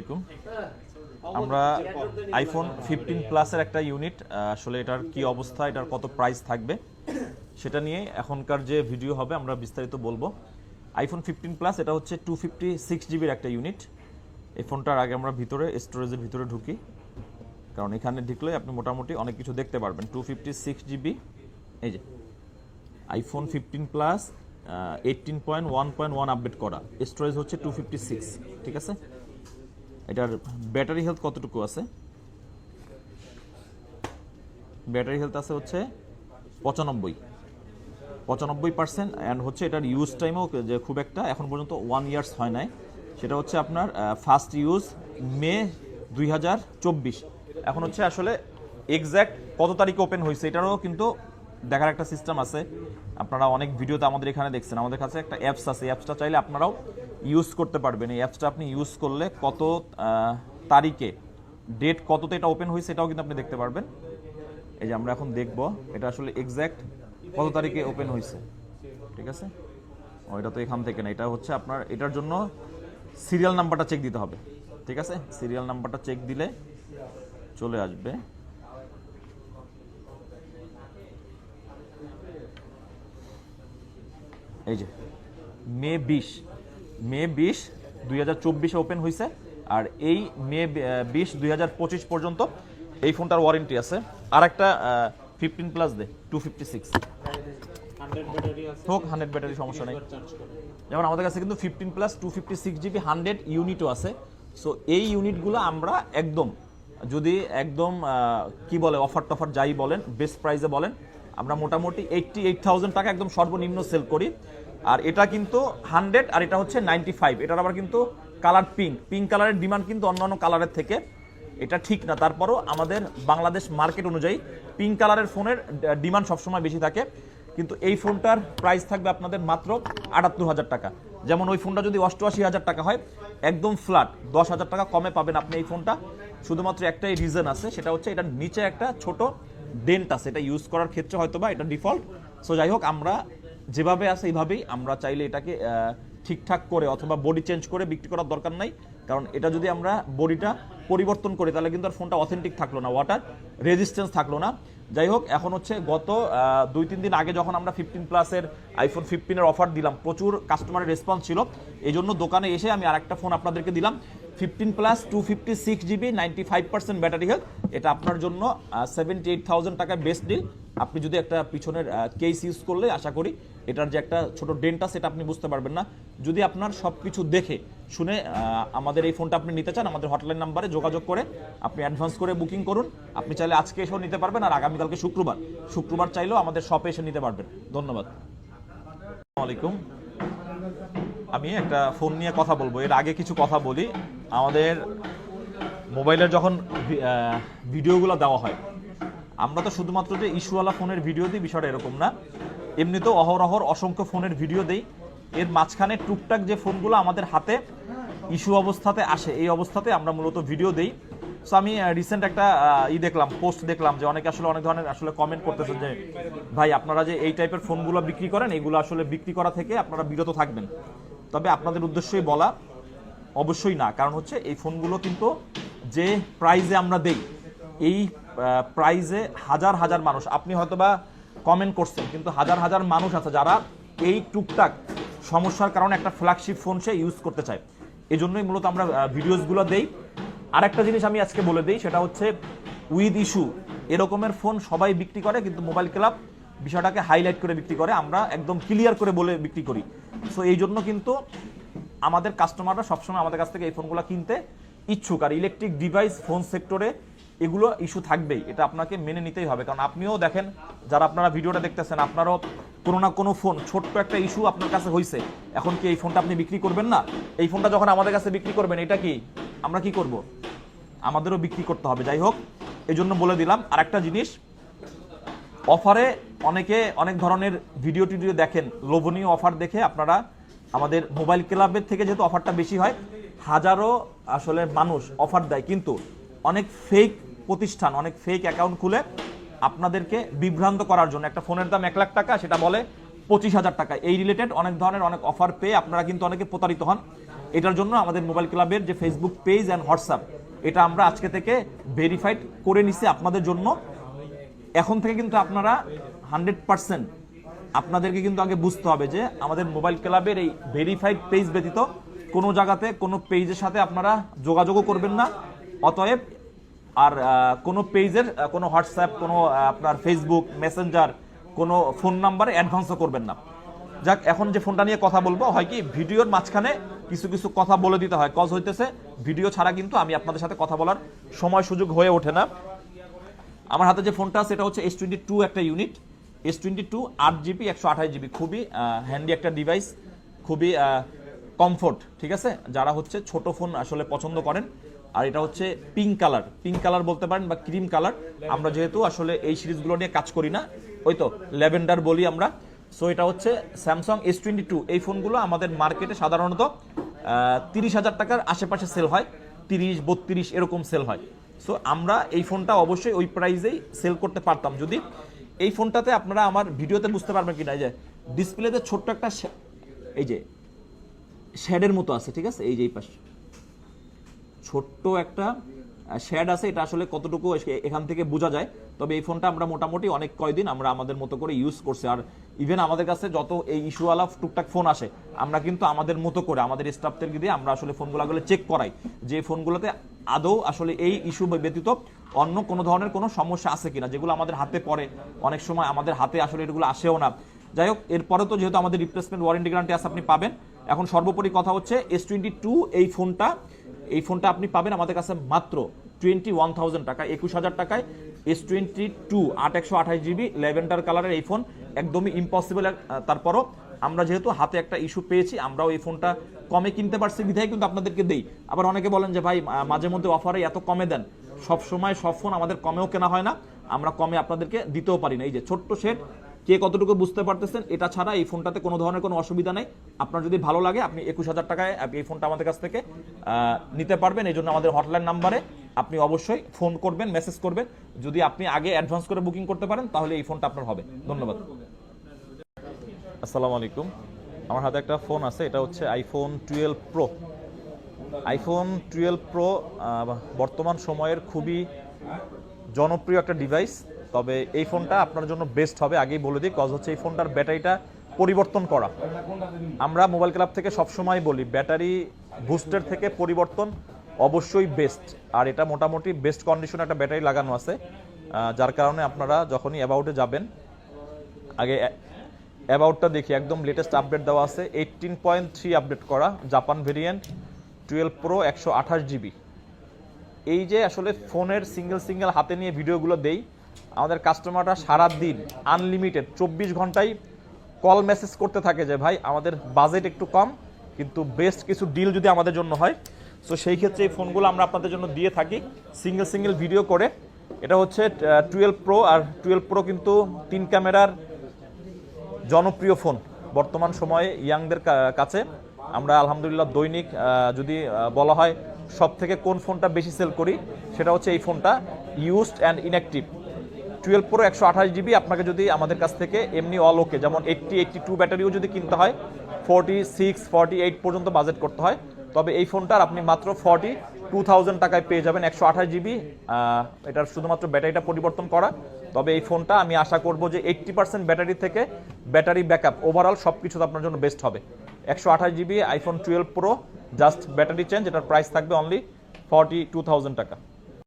আলাইকুম। আমরা iPhone fifteen প্লাসের একটা ইউনিট আসলে এটার কি অবস্থা, এটার কত প্রাইস থাকবে, সেটা নিয়ে এখনকার যে ভিডিও হবে, আমরা বিস্তারিত বলব। আইফোন ফিফটিন প্লাস এটা হচ্ছে টু ফিফটি সিক্স জিবির একটা ইউনিট এই ফোনটার আগে আমরা ভিতরে স্টোরেজের ভিতরে ঢুকি। কারণ এখানে ঢুকলে আপনি মোটামুটি অনেক কিছু দেখতে পারবেন। টু ফিফটি সিক্স জিবি এই যে iPhone fifteen plus eighteen point one point one update করা। স্টোরেজ হচ্ছে টু ফিফটি সিক্স ঠিক আছে? এটার ব্যাটারি হেলথ কতটুকু আছে? ব্যাটারি হেলথ আছে হচ্ছে পঁচানব্বই। পঁচানব্বই পার্সেন্ট অ্যান্ড হচ্ছে এটার ইউজ টাইমও যে খুব একটা এখন পর্যন্ত ওয়ান ইয়ার্স হয় নাই। সেটা হচ্ছে আপনার ফার্স্ট ইউজ মে দুই হাজার চব্বিশ। এখন হচ্ছে আসলে এক্স্যাক্ট কত তারিখে ওপেন হয়েছে এটারও কিন্তু দেখার একটা সিস্টেম আছে। আপনারা অনেক ভিডিওতে আমাদের এখানে দেখছেন। আমাদের কাছে একটা অ্যাপস আছে। অ্যাপসটা চাইলে আপনারাও ইউজ করতে পারবেন। এই অ্যাপসটা আপনি ইউজ করলে কত তারিখে ডেট কততে এটা ওপেন হয়েছে এটাও কিন্তু আপনি দেখতে পারবেন। এই যে আমরা এখন দেখব এটা আসলে এক্স্যাক্ট কত তারিখে ওপেন হয়েছে। ঠিক আছে? ও, এটা তো এখান থেকে না, এটা হচ্ছে আপনার, এটার জন্য সিরিয়াল নাম্বারটা চেক দিতে হবে। ঠিক আছে? সিরিয়াল নাম্বারটা চেক দিলে চলে আসবে। এই যে, মে বিশ। মে বিশ দুই হাজার চব্বিশে ওপেন হয়েছে আর এই মে বিশ দুই হাজার পঁচিশ পর্যন্ত এই ফোনটার ওয়ারেন্টি আছে। আর একটা ফিফটিন প্লাস দে টু ফিফটি সিক্স হোক হান্ড্রেড ব্যাটারি সমস্যা নেই। যেমন আমাদের কাছে কিন্তু fifteen plus two fifty six GB hundred ইউনিটও আছে। সো এই ইউনিটগুলো আমরা একদম, যদি একদম কি বলে, অফার টফার যাই বলেন বেস্ট প্রাইসে বলেন, আমরা মোটামুটি এইটটি এইট থাউজেন্ড টাকা একদম সর্বনিম্ন সেল করি। আর এটা কিন্তু হান্ড্রেড আর এটা হচ্ছে নাইনটি ফাইভ। এটার আবার কিন্তু কালার পিঙ্ক। পিঙ্ক কালারের ডিমান্ড কিন্তু অন্যান্য কালারের থেকে। এটা ঠিক না। তারপরও আমাদের বাংলাদেশ মার্কেট অনুযায়ী পিঙ্ক কালারের ফোনের ডিমান্ড সবসময় বেশি থাকে। কিন্তু এই ফোনটার প্রাইস থাকবে আপনাদের মাত্র আটাত্তর হাজার টাকা। যেমন ওই ফোনটা যদি অষ্টআশি হাজার টাকা হয়, একদম ফ্ল্যাট। দশ হাজার টাকা কমে পাবেন আপনি এই ফোনটা। শুধুমাত্র একটাই রিজন আছে, সেটা হচ্ছে এটার নিচে একটা ছোট ডেন্ট আছে। এটা ইউজ করার ক্ষেত্রে হয়তো বা এটা ডিফল্ট সো যাই হোক, আমরা যেভাবে আছে এইভাবেই আমরা চাইলে এটাকে ঠিকঠাক করে অথবা বডি চেঞ্জ করে বিক্রি করার দরকার নাই। কারণ এটা যদি আমরা বডিটা পরিবর্তন করি, তাহলে কিন্তু আর ফোনটা অথেন্টিক থাকল না ওয়াটার রেজিস্ট্যান্স থাকল না। যাই হোক, এখন হচ্ছে গত দুই, তিন দিন আগে যখন আমরা ফিফটিন প্লাসের আইফোন ফিফটিনের অফার দিলাম, প্রচুর কাস্টমারের রেসপন্স ছিল। এই জন্য দোকানে এসে আমি আরেকটা ফোন আপনাদেরকে দিলাম। Fifteen plus two fifty six GB ninety five percent battery health এটা আপনার জন্য সেভেন্টি এইট থাউজেন্ড টাকায় বেস্ট ডিল আপনি যদি একটা পিছনের কেস ইউজ করলে, আশা করি এটার যে একটা ছোট ডেন্টা সেটা আপনি বুঝতে পারবেন না। যদি আপনার সব কিছু দেখে, শুনে আমাদের এই ফোনটা আপনি নিতে চান, আমাদের হটলাইন নাম্বারে যোগাযোগ করে, আপনি অ্যাডভান্স করে বুকিং করুন। আপনি চাইলে আজকে এসেও নিতে পারবেন, আর আগামীকালকে শুক্রবার। শুক্রবার চাইলেও আমাদের শপে এসে নিতে পারবেন। ধন্যবাদ। আসসালামু আলাইকুম। আমি একটা ফোন নিয়ে কথা বলব। এর আগে কিছু কথা বলি। আমাদের মোবাইলের যখন ভিডিওগুলো দেওয়া হয়, আমরা তো শুধুমাত্র যে ইস্যুওয়ালা ফোনের ভিডিও দিই, বিষয়টা এরকম না। এমনিতেও অহরহর অসংখ্য ফোনের ভিডিও দেই। এর মাঝখানে টুকটাক যে ফোনগুলো আমাদের হাতে ইস্যু অবস্থাতে আসে, এই অবস্থাতে আমরা মূলত ভিডিও দেই। সো আমি রিসেন্ট একটা ই দেখলাম পোস্ট দেখলাম যে অনেকে আসলে অনেক ধরনের আসলে কমেন্ট করতেছে যে, ভাই, আপনারা যে এই টাইপের ফোনগুলো বিক্রি করেন, এগুলো আসলে বিক্রি করা থেকে আপনারা বিরত থাকবেন। তবে আপনাদের উদ্দেশ্যই বলা, অবশ্যই না। কারণ হচ্ছে এই ফোনগুলো কিন্তু যে প্রাইজে আমরা দেই, এই প্রাইজে হাজার হাজার মানুষ। আপনি হয়তোবা কমেন্ট করছেন, কিন্তু হাজার হাজার মানুষ আছে যারা এই টুকটাক সমস্যার কারণে একটা ফ্ল্যাগশিপ ফোন সে ইউজ করতে চায়। এই জন্যই মূলত আমরা ভিডিওসগুলো দেই। আর একটা জিনিস আমি আজকে বলে দিই, সেটা হচ্ছে উইথ ইস্যু এরকমের ফোন সবাই বিক্রি করে, কিন্তু মোবাইল ক্লাব বিষয়টাকে হাইলাইট করে বিক্রি করে, আমরা একদম ক্লিয়ার করে বলে বিক্রি করি। সো এই জন্য কিন্তু আমাদের কাস্টমাররা সবসময় আমাদের কাছ থেকে এই ফোনগুলো কিনতে ইচ্ছুক। আর ইলেকট্রিক ডিভাইস ফোন সেক্টরে এগুলো ইস্যু থাকবেই। এটা আপনাকে মেনে নিতেই হবে। কারণ আপনিও দেখেন, যারা আপনারা ভিডিওটা দেখতেছেন, আপনারও কোনো না কোনো ফোন ছোট্ট একটা ইস্যু আপনার কাছে হয়েছে এখন কি এই ফোনটা আপনি বিক্রি করবেন না? এই ফোনটা যখন আমাদের কাছে বিক্রি করবেন, এটা কি? আমরা কি করব? আমাদেরও বিক্রি করতে হবে। যাই হোক এই জন্য বলে দিলাম। আর একটা জিনিস অফারে অনেকে অনেক ধরনের ভিডিও টিডিও দেখেন, লোভনীয় অফার দেখে আপনারা আমাদের মোবাইল ক্লাবের থেকে যেহেতু অফারটা বেশি হয়, হাজারো আসলে মানুষ অফার দেয়। কিন্তু অনেক ফেক প্রতিষ্ঠান, অনেক ফেক অ্যাকাউন্ট খুলে আপনাদেরকে বিভ্রান্ত করার জন্য, একটা ফোনের দাম এক লাখ টাকা, সেটা বলে পঁচিশ হাজার টাকা। এই রিলেটেড অনেক ধরনের অনেক অফার পেয়ে আপনারা কিন্তু অনেকে প্রতারিত হন। এটার জন্য আমাদের মোবাইল ক্লাবের যে ফেসবুক পেজ অ্যান্ড হোয়াটসঅ্যাপ এটা আমরা আজকে থেকে ভেরিফাইড করে নিছি আপনাদের জন্য। এখন থেকে কিন্তু আপনারা হান্ড্রেড পার্সেন্ট আপনাদেরকে কিন্তু আগে বুঝতে হবে যে আমাদের মোবাইল ক্লাবের এই ভেরিফাইড পেজ ব্যতীত কোনো জায়গাতে, কোনো পেজের সাথে আপনারা যোগাযোগও করবেন না। অতএব, আর কোনো পেজের কোনো হোয়াটসঅ্যাপ, কোনো আপনার ফেসবুক, মেসেঞ্জার, কোনো ফোন নাম্বারে অ্যাডভান্সও করবেন না। যাক, এখন যে ফোনটা নিয়ে কথা বলব, হয় কি, ভিডিওর মাঝখানে কিছু কিছু কথা বলে দিতে হয়। কজ হইতেছে, ভিডিও ছাড়া কিন্তু আমি আপনাদের সাথে কথা বলার সময় সুযোগ হয়ে ওঠে না। আমার হাতে যে ফোনটা এটা হচ্ছে এস টোয়েন্টি টু একটা ইউনিট এস টোয়েন্টি টু আট জিবি একশো আঠাশ জিবি খুবই হ্যান্ডি একটা ডিভাইস খুবই কমফোর্ট ঠিক আছে? যারা হচ্ছে ছোট ফোন আসলে পছন্দ করেন, আর এটা হচ্ছে পিঙ্ক কালার পিঙ্ক কালার বলতে পারেন বা ক্রিম কালার আমরা যেহেতু আসলে এই সিরিজগুলো নিয়ে কাজ করি না, ওই তো ল্যাভেন্ডার বলি আমরা সো এটা হচ্ছে স্যামসাং এস টোয়েন্টি টু এই ফোনগুলো আমাদের মার্কেটে সাধারণত তিরিশ হাজার টাকার আশেপাশে সেল হয়, তিরিশ, বত্রিশ এরকম সেল হয় সো আমরা এই ফোনটা অবশ্যই ওই প্রাইসেই সেল করতে পারতাম, যদি এই ফোনটাতে আপনারা আমার ভিডিওতে বুঝতে পারবেন কিনা এই যে ডিসপ্লেতে ছোট্ট একটা এই যে শ্যাডের মতো আছে, ঠিক আছে? এই যে এই পাশে। ছোট্ট একটা শ্যাড আছে, এটা আসলে কতটুকু এখান থেকে বোঝা যায়। তবে এই ফোনটা আমরা মোটামুটি অনেক কয়দিন আমরা আমাদের মতো করে ইউজ করছি। আর ইভেন আমাদের কাছে যত এই ইস্যুওয়ালা টুকটাক ফোন আসে, আমরা কিন্তু আমাদের মতো করে, আমাদের স্টাফদেরকে দিয়ে আমরা আসলে ফোনগুলো চেক করাই। যে ফোনগুলোতে আদৌ আসলে এই ইস্যু ব্যতীত অন্য কোনো ধরনের কোনো সমস্যা আছে কিনা, যেগুলো আমাদের হাতে পড়ে, অনেক সময় আমাদের হাতে আসলে এগুলো আসেও না। যাই হোক, এরপরে তো যেহেতু আমাদের রিপ্লেসমেন্ট ওয়ারেন্টি গ্যারান্টি আছে আপনি পাবেন। এখন সর্বোপরি কথা হচ্ছে এস টোয়েন্টি টু এই ফোনটা এই ফোনটা আপনি পাবেন আমাদের কাছে মাত্র টোয়েন্টি ওয়ান থাউজেন্ড টাকা, একুশ হাজার টাকায়। এস টোয়েন্টি টু আট একশো আঠাশ জিবি লেভেন্ডার কালারের এই ফোন, একদমই ইম্পসিবল তারপরও আমরা যেহেতু হাতে একটা ইস্যু পেয়েছি, আমরাও এই ফোনটা কমে কিনতে পারছি, বিধায় কিন্তু আপনাদেরকে দেই। আবার অনেকে বলেন যে, ভাই মাঝে মধ্যে অফারে এত কমে দেন। সব সময় সব ফোন আমাদের কমেও কেনা হয় না, আমরা কমে আপনাদেরকে দিতেও পারি না। এই যে ছোট্ট সেট কে কতটুকু বুঝতে পারতেছেন, এটা ছাড়া এই ফোনটাতে কোনো ধরনের কোনো অসুবিধা নেই। আপনার যদি ভালো লাগে, আপনি একুশ হাজার টাকায় এই ফোনটা আমাদের কাছ থেকে নিতে পারবেন। এই জন্য আমাদের হটলাইন নাম্বারে আপনি অবশ্যই ফোন করবেন মেসেজ করবেন। যদি আপনি আগে অ্যাডভান্স করে বুকিং করতে পারেন, তাহলে এই ফোনটা আপনার হবে। ধন্যবাদ। আসসালামু আলাইকুম। আমার হাতে একটা ফোন আছে, এটা হচ্ছে iPhone twelve pro iPhone twelve pro বর্তমান সময়ের খুবই জনপ্রিয় একটা ডিভাইস তবে এই ফোনটা আপনার জন্য বেস্ট হবে, আগেই বলে দিই কজ হচ্ছে এই ফোনটার ব্যাটারিটা পরিবর্তন করা। আমরা মোবাইল ক্লাব থেকে সবসময় বলি, ব্যাটারি বুস্টের থেকে পরিবর্তন অবশ্যই বেস্ট আর এটা মোটামুটি বেস্ট কন্ডিশনে একটা ব্যাটারি লাগানো আছে যার কারণে আপনারা যখনই অ্যাবাউটে যাবেন, আগে অ্যাবাউটটা দেখি, একদম লেটেস্ট আপডেট দেওয়া আছে। এইটিন পয়েন্ট থ্রি আপডেট করা জাপান ভেরিয়েন্ট টুয়েলভ প্রো একশো আঠাশ জিবি এই যে আসলে ফোনের সিঙ্গেল সিঙ্গেল হাতে নিয়ে ভিডিওগুলো দেই, আমাদের কাস্টমাররা সারা দিন আনলিমিটেড চব্বিশ ঘন্টায় কল মেসেজ করতে থাকে যে, ভাই, আমাদের বাজেট একটু কম, কিন্তু বেস্ট কিছু ডিল যদি আমাদের জন্য হয়। সো সেই ক্ষেত্রে এই ফোনগুলো আমরা আপনাদের জন্য দিয়ে থাকি সিঙ্গেল সিঙ্গেল ভিডিও করে। এটা হচ্ছে টুয়েলভ প্রো আর টুয়েলভ প্রো কিন্তু তিন ক্যামেরার জনপ্রিয় ফোন। বর্তমান সময়ে ইয়াংদের কাছে আমরা আলহামদুলিল্লাহ দৈনিক যদি বলা হয় সব থেকে কোন ফোনটা বেশি সেল করি, সেটা হচ্ছে এই ফোনটা used and inactive twelve pro একশো আঠাশ জিবি আপনাকে যদি আমাদের কাছ থেকে এমনি অল ওকে যেমন এইটটি এইটটি টু ব্যাটারিও যদি কিনতে হয় ফোরটি সিক্স ফর্টি এইট পর্যন্ত বাজেট করতে হয়, তবে এই ফোনটার আপনি মাত্র ফর্টি টু থাউজেন্ড টাকায় পেয়ে যাবেন একশো আঠাশ জিবি। এটার শুধুমাত্র ব্যাটারিটা পরিবর্তন করা। তবে এই ফোনটা আমি আশা করব যে এইট্টি পার্সেন্ট ব্যাটারি থেকে ব্যাটারি ব্যাকআপ ওভারঅল সব কিছু আপনার জন্য বেস্ট হবে। একশো আঠাশ GB iPhone twelve pro just battery change এটার প্রাইস থাকবে অনলি ফর্টি টু থাউজেন্ড টাকা।